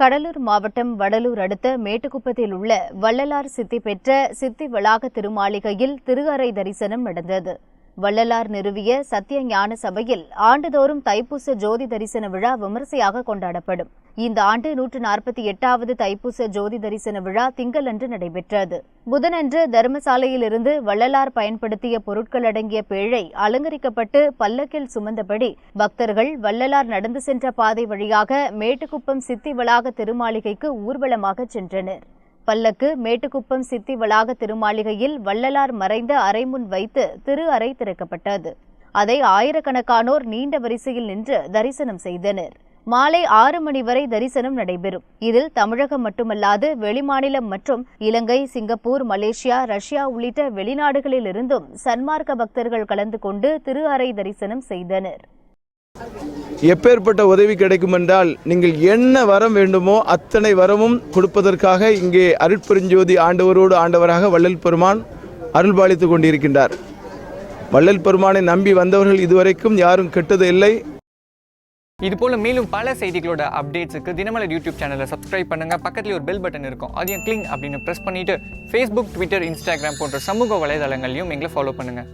கடலூர் மாவட்டம் வடலூர் அடுத்த மேட்டுக்குப்பத்தில் உள்ள வள்ளலார் சித்தி பெற்ற சித்தி வளாக திருமாளிகையில் திருஅறை தரிசனம் நடந்தது. வள்ளலார் நிறுவிய சத்திய ஞான சபையில் ஆண்டுதோறும் தைப்பூச ஜோதி தரிசன விழா விமரிசையாக கொண்டாடப்படும். இந்த ஆண்டு நூற்று நாற்பத்தி எட்டாவது தைப்பூச ஜோதி தரிசன விழா திங்களன்று நடைபெற்றது. புதனன்று தர்மசாலையிலிருந்து வள்ளலார் பயன்படுத்திய பொருட்கள் அடங்கிய பேழை அலங்கரிக்கப்பட்டு பல்லக்கில் சுமந்தபடி பக்தர்கள் வள்ளலார் நடந்து சென்ற பாதை வழியாக மேட்டுக்குப்பம் சித்தி வளாக திருமாளிகைக்கு ஊர்வலமாக சென்றனர். பல்லக்கு மேட்டுக்குப்பம் சித்தி வளாக திருமாளிகையில் வள்ளலார் மறைந்த அறை முன் வைத்து திரு அறை திறக்கப்பட்டது. அதை ஆயிரக்கணக்கானோர் நீண்ட வரிசையில் நின்று தரிசனம் செய்தனர். மாலை ஆறு மணி வரை தரிசனம் நடைபெறும். இதில் தமிழகம் மட்டுமல்லாது வெளிமாநிலம் மற்றும் இலங்கை சிங்கப்பூர் மலேசியா ரஷ்யா உள்ளிட்ட வெளிநாடுகளிலிருந்தும் சன்மார்க்க பக்தர்கள் கலந்து கொண்டு திரு அறை தரிசனம் செய்தனர். எப்பேற்பட்ட உதவி கிடைக்கும் என்றால் நீங்கள் என்ன வரம் வேண்டுமோ அத்தனை வரமும் கொடுப்பதற்காக இங்கே அருட்பெருஞ்சோதி ஆண்டவரோடு ஆண்டவராக வள்ளல் பெருமான் அருள்பாலித்து கொண்டிருக்கின்றார். வள்ளல் பெருமானை நம்பி வந்தவர்கள் இதுவரைக்கும் யாரும் கெட்டது இல்லை. இதுபோல் மேலும் பல செய்திகளோட அப்டேட்ஸுக்கு தினமலர் யூடியூப் சேனலை சப்ஸ்கிரைப் பண்ணுங்க. பக்கத்துல ஒரு பெல் பட்டன் இருக்கும். அதையும் கிளிங் அப்படின்னு ப்ரெஸ் பண்ணிட்டு ஃபேஸ்புக் ட்விட்டர் இன்ஸ்டாகிராம் போன்ற சமூக வலைதளங்களையும் எங்களை ஃபாலோ பண்ணுங்க.